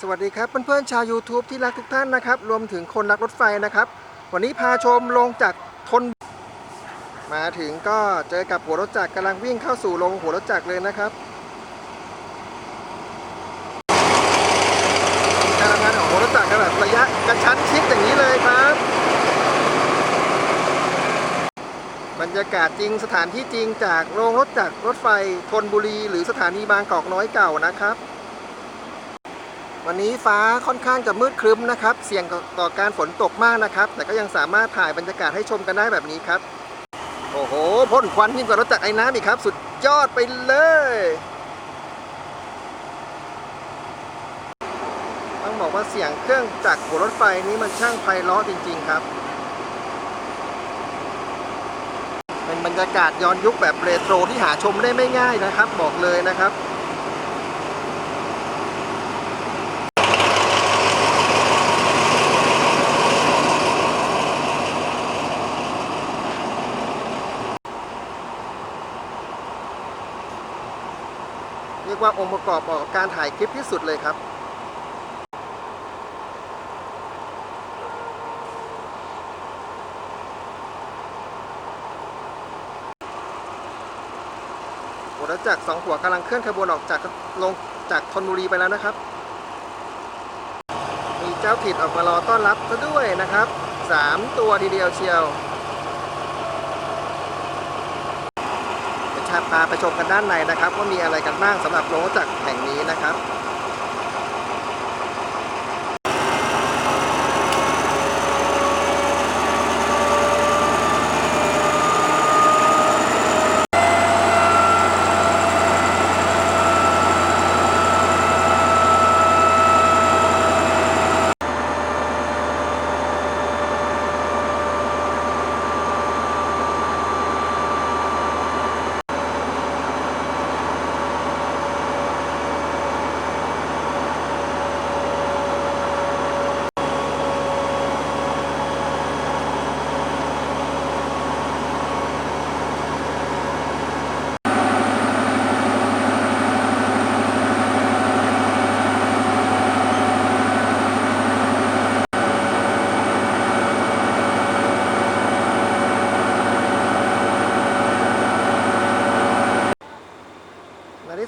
สวัสดีครับเพื่อนๆชาว YouTube ที่รักทุกท่านนะครับ รวมถึงคนรักรถไฟนะครับ วันนี้พาชมลงจากทน มาถึงก็เจอกับหัวรถจักรกำลังวิ่งเข้าสู่โรงหัวรถจักรเลยนะครับการทำงานของหัวรถจักรกันแบบระยะกระชั้นชิดอย่างนี้เลยครับ บรรยากาศจริงสถานที่จริงจากโรงรถจักรรถไฟธนบุรี หรือสถานีบางกอกน้อยเก่านะครับ วันนี้ฟ้าค่อนข้างจะมืดครึ้มนะครับ เสี่ยงต่อการฝนตกมากนะครับ แต่ก็ยังสามารถถ่ายบรรยากาศให้ชมกันได้แบบนี้ครับ โอ้โหพ่นควันยิ่งกว่ารถจักรไอ้น้ำอีกครับ สุดยอดไปเลย ต้องบอกว่าเสียงเครื่องจักรหัวรถไฟนี้มันช่างไพเราะจริง ๆ ครับ เป็นบรรยากาศย้อนยุคแบบเรโทรที่หาชมได้ไม่ง่ายนะครับ บอกเลยนะครับ เรียกว่าองค์ประกอบเหมาะกับการถ่ายคลิปที่สุดเลยครับรถจักรสองหัวกำลังเคลื่อนขบวนออกจากลงจากธนบุรีไปแล้วนะครับ มีเจ้าถิ่นออกมารอต้อนรับซะด้วยนะครับสามตัวทีเดียวเชียว เดี๋ยวชาพาไปชมกันด้านในนะครับว่ามีอะไรกันบ้างสำหรับโรงจักรแห่งนี้นะครับ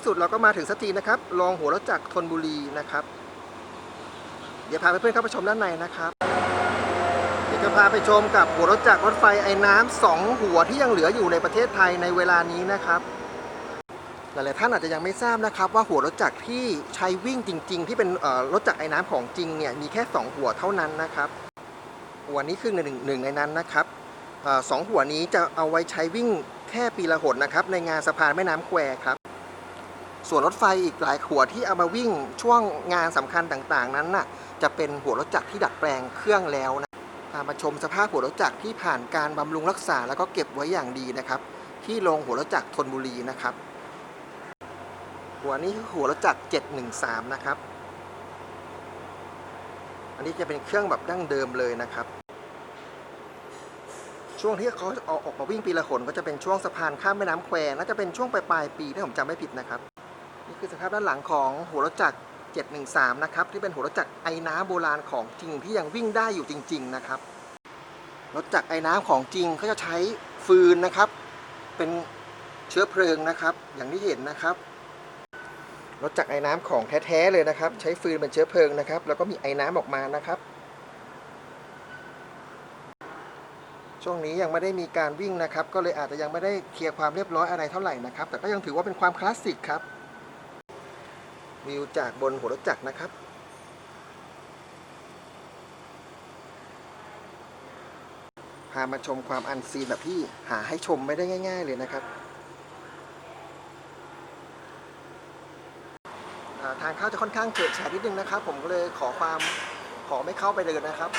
สุดเราก็มาถึงสักทีนะครับโรงหัวรถจักรธนบุรีนะครับ เดี๋ยวพาเพื่อนๆเข้าไปชมด้านในนะครับ เดี๋ยวจะพาไปชมกับหัวรถจักรรถไฟไอ้น้ำสองหัวที่ยังเหลืออยู่ในประเทศไทยในเวลานี้นะครับ หลายๆท่านอาจจะยังไม่ทราบนะครับ ว่าหัวรถจักรที่ใช้วิ่งจริง ๆ ที่เป็นรถจักรไอ้น้ำของจริงเนี่ยมีแค่ 2 หัวเท่านั้นนะครับหัวนี้คือหนึ่งหนึ่งในนั้นนะครับสองหัวนี้จะเอาไว้ใช้วิ่งแค่ปีละหนนะครับ ในงานสะพานแม่น้ำแควครับ ส่วนรถไฟอีกหลายหัวที่เอามาวิ่งช่วงงานสำคัญต่างๆ นั้นน่ะจะเป็นหัวรถจักรที่ดัดแปลงเครื่องแล้วนะพามาชมสภาพหัวรถจักรที่ผ่านการบำรุงรักษาแล้วก็เก็บไว้อย่างดีนะครับ ที่โรงหัวรถจักรธนบุรีนะครับ หัวนี้คือหัวรถจักร713 นะครับ อันนี้จะเป็นเครื่องแบบดั้งเดิมเลยนะครับ ช่วงที่เขาเอาออกมาวิ่งปีละหนก็จะเป็นช่วงสะพานข้ามแม่น้ำแควน่าจะเป็นช่วงปลายๆปีถ้าผมจำไม่ผิดนะครับ คือสภาพด้านหลังของหัวรถจักร 713 นะครับ ที่เป็นหัวรถจักรไอ้น้ำโบราณของจริงที่ยังวิ่งได้อยู่จริง ๆ นะครับ รถจักรไอ้น้ำของจริงเขาจะใช้ฟืนนะครับ เป็นเชื้อเพลิงนะครับ อย่างที่เห็นนะครับ รถจักรไอ้น้ำของแท้ๆเลยนะครับ ใช้ฟืนเป็นเชื้อเพลิงนะครับ แล้วก็มีไอ้น้ำออกมานะครับช่วงนี้ยังไม่ได้มีการวิ่งนะครับ ก็เลยอาจจะยังไม่ได้เคลียร์ความเรียบร้อยอะไรเท่าไหร่นะครับ แต่ก็ยังถือว่าเป็นความคลาสสิกครับ วิวจากบนหัวรถจักรนะครับ พามาชมความอันซีนแบบที่หาให้ชมไม่ได้ง่าย ๆ เลยนะครับ ทางเข้าจะค่อนข้างเฉอะแฉะนิดนึงนะครับ ผมก็เลยขอความขอไม่เข้าไปเลยนะครับ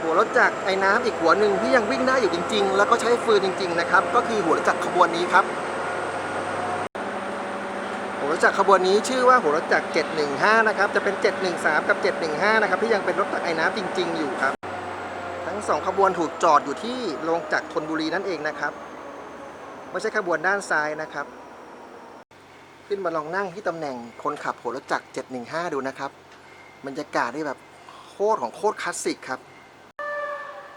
หัวรถจักรไอ้น้ำอีกหัวหนึ่งที่ยังวิ่งได้อยู่จริง ๆ แล้วก็ใช้ฟืนจริง ๆ นะครับ ก็คือหัวรถจักรขบวนนี้ครับ จักรขบวนนี้ชื่อว่าหัวรถจักร 715 นะครับ จะเป็น 713 กับ 715 นะครับ ที่ยังเป็นรถจักไอ้น้ำจริง ๆ อยู่ครับ ทั้งสองขบวนถูกจอดอยู่ที่โรงจักรธนบุรีนั่นเองนะครับ ไม่ใช่ขบวนด้านซ้ายนะครับ ขึ้นมาลองนั่งที่ตำแหน่งคนขับหัวรถจักร 715 ดูนะครับบรรยากาศนี่แบบโคตรของโคตรคลาสสิกครับ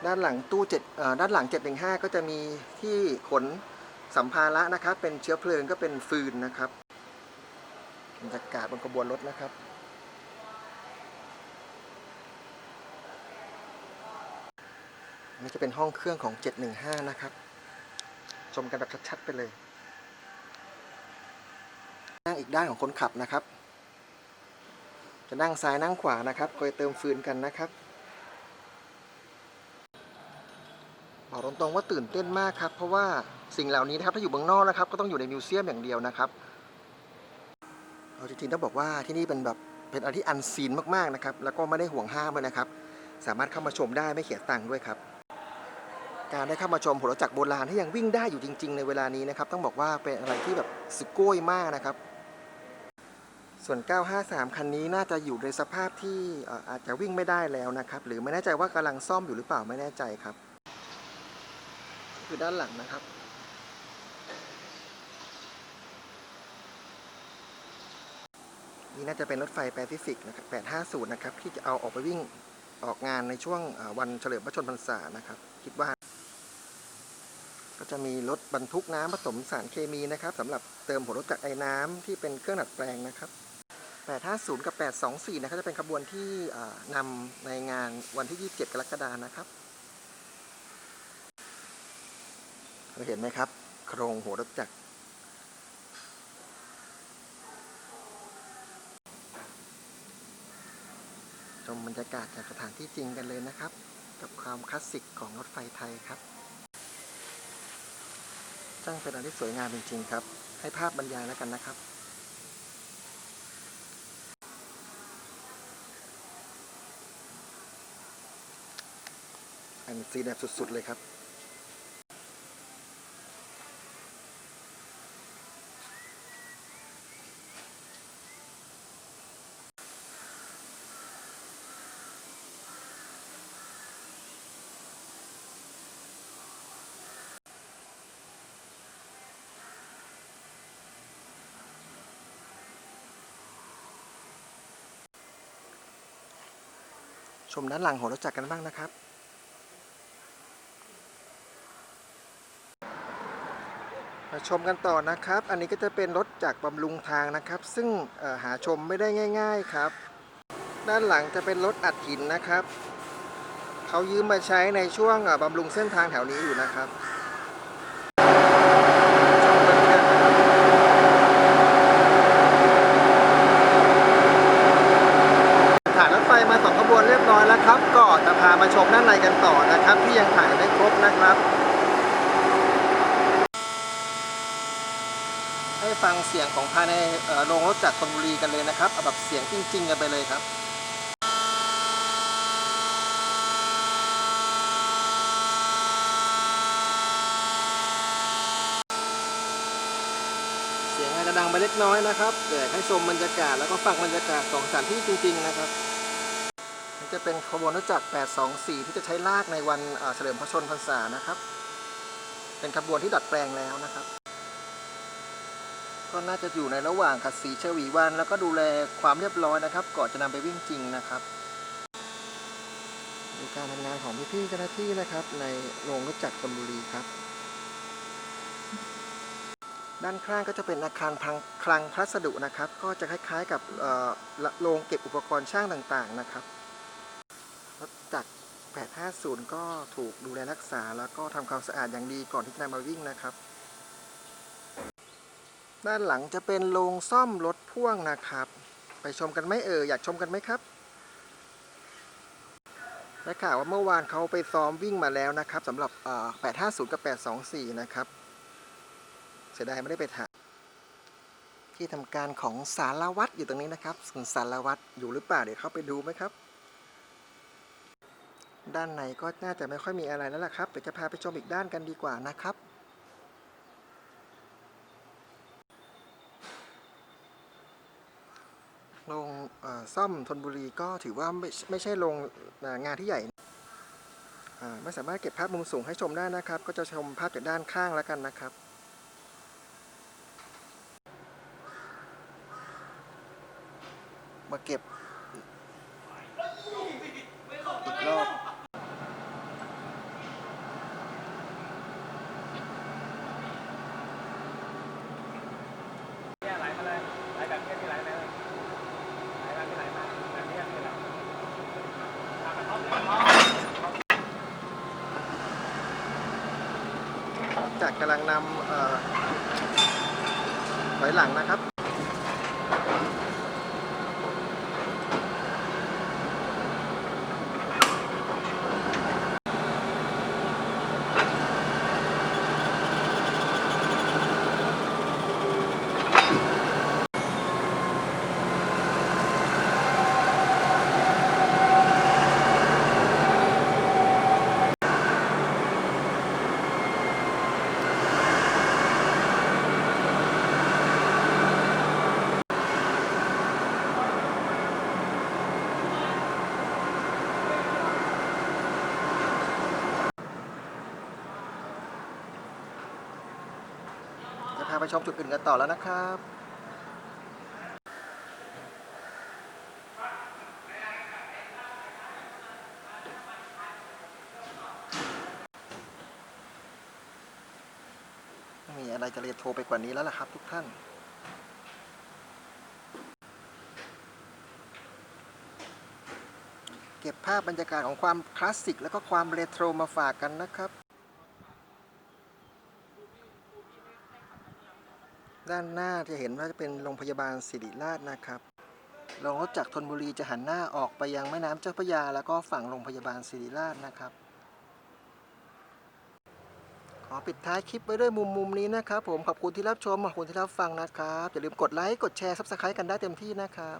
ด้านหลังตู้7ด้านหลัง 715 ก็จะมีที่ขนสัมภาระนะครับ เป็นเชื้อเพลิงก็เป็นฟืนนะครับ บรรยากาศบนขบวนรถนะครับนนี่จะเป็นห้องเครื่องของ 715 นะครับ ชมกันแบบชัดๆไปเลย นั่งอีกด้านของคนขับนะครับ จะนั่งซ้ายนั่งขวานะครับคอยเติมฟืนกันนะครับ บอกตรงๆว่าตื่นเต้นมากครับ เพราะว่าสิ่งเหล่านี้นะครับถ้าอยู่เมืองนอกนะครับ ก็ต้องอยู่ในมิวเซียมอย่างเดียวนะครับ เอาจริงๆต้องบอกว่าที่นี่เป็นแบบเป็นอะไรที่อันซีนมากๆนะครับ แล้วก็ไม่ได้ห่วงห้ามเลยนะครับ สามารถเข้ามาชมได้ไม่เสียตังค์ด้วยครับ การได้เข้ามาชมหัวรถจักรโบราณที่ยังวิ่งได้อยู่จริง ๆ ในเวลานี้นะครับ ต้องบอกว่าเป็นอะไรที่แบบสุดโก้ยมากนะครับ ส่วน 953 คันนี้น่าจะอยู่ในสภาพที่เอ่ออาจจะวิ่งไม่ได้แล้วนะครับ หรือไม่แน่ใจว่ากำลังซ่อมอยู่หรือเปล่าไม่แน่ใจครับ คือด้านหลังนะครับ นี่น่าจะเป็นรถไฟแปซิฟิกนะครับ850 นะครับ ที่จะเอาออกไปวิ่งออกงานในช่วงวันเฉลิมพระชนมพรรษานะครับ คิดว่า ก็จะมีรถบรรทุกน้ำผสมสารเคมีนะครับสำหรับเติมหัวรถจักรไอ้น้ำที่เป็นเครื่องดัดแปลงนะครับ 850 กับ 824 นะครับจะเป็นขบวนที่นำในงานวันที่ 27 กรกฎานะครับเราเห็นไหมครับ โครงหัวรถจักร ชมบรรยากาศจากสถานที่จริงกันเลยนะครับ กับความคลาสสิกของรถไฟไทยครับช่างเป็นอะไรที่สวยงามจริงๆครับ ให้ภาพบรรยายแล้วกันนะครับอันซีแบบสุดๆเลยครับ ชมด้านหลังของรถจักรกันบ้างนะครับ มาชมกันต่อนะครับ อันนี้ก็จะเป็นรถจากบำรุงทางนะครับ ซึ่งหาชมไม่ได้ง่าย ๆครับ ด้านหลังจะเป็นรถอัดหินนะครับ เขายืมมาใช้ในช่วงบำรุงเส้นทางแถวนี้อยู่นะครับชมกันนะครับ ถ่ายรถไฟมาสองขบวนเรียบร้อยแล้วครับ ก็จะพามาชมด้านในกันต่อนะครับ ที่ยังถ่ายไม่ครบนะครับ ให้ฟังเสียงของภายในโรงรถจากธนบุรีกันเลยนะครับเอาแบบเสียงจริง ๆ กันไปเลยครับ เสียงอาจจะดัง ไปเล็กน้อยนะครับแต่ให้ชมบรรยากาศแล้วก็ฟังบรรยากาศของสถานที่จริง ๆ นะครับนี่จะเป็นขบวนรถจักร 824 ที่จะใช้ลากในวันเฉลิมพระชนมพรรษานะครับ เป็นขบวนที่ดัดแปลงแล้วนะครับ ก็น่าจะอยู่ในระหว่างขัดสีเชวีวัน แล้วก็ดูแลความเรียบร้อยนะครับก่อนจะนำไปวิ่งจริงนะครับดูการทำงานของพี่ๆเจ้าหน้าที่นะครับ ในโรงรถจักรธนบุรีครับ ด้านข้างก็จะเป็นอาคารพังคลังพัสดุนะครับ ก็จะคล้ายๆกับโรงเก็บอุปกรณ์ช่างต่างๆนะครับรถจักร850 ก็ถูกดูแลรักษา แล้วก็ทำความสะอาดอย่างดีก่อนที่จะนำมาวิ่งนะครับ ด้านหลังจะเป็นโรงซ่อมรถพ่วงนะครับ ไปชมกันไหมเอออยากชมกันไหมครับได้ข่าวว่าเมื่อวานเขาไปซ้อมวิ่งมาแล้วนะครับสำหรับ850 กับ 824 นะครับ เสียดายไม่ได้ไปถ่ายที่ทำการของสารวัตรอยู่ตรงนี้นะครับส่วนสารวัตรอยู่หรือเปล่าเดี๋ยวเข้าไปดูไหมครับ ด้านในก็น่าจะไม่ค่อยมีอะไรแล้วล่ะครับเดี๋ยวจะพาไปชมอีกด้านกันดีกว่านะครับโรงซ่อมธนบุรีก็ถือว่าไม่ไม่ใช่โรงงานที่ใหญ่ไม่สามารถเก็บภาพมุมสูงให้ชมได้นะครับ ก็จะชมภาพจากด้านข้างแล้วกันนะครับ มาเก็บอีกรอบเนี่ยไหลมาเลยไหลแบบนี้มีไหลไหมไหลแบบนี้ไหลทำมันท็อปเลยท็อปจากกำลังนำเออถอยหลังนะครับ ไปชมจุดอื่นกันต่อแล้วนะครับม่มีอะไรจะเรียนโทรไปกว่านี้แล้วล่ะครับทุกท่าน เก็บภาพบรรยากาศของความคลาสสิก และก็ความเรโทรมาฝากกันนะครับ ด้านหน้าจะเห็นว่าจะเป็นโรงพยาบาลศิริราชนะครับรงรถจากธนบุรีจะหันหน้าออกไปยังแม่น้ำเจ้าพระยา แล้วก็ฝั่งโรงพยาบาลศิริราชนะครับ ขอปิดท้ายคลิปไว้ด้วยมุมมุมนี้นะครับ ผมขอบคุณที่รับชมขอบคุณที่รับฟังนะครับอย่าลืมกดไลค์กดแชร์ซับสไครต์กันได้เต็มที่นะครับ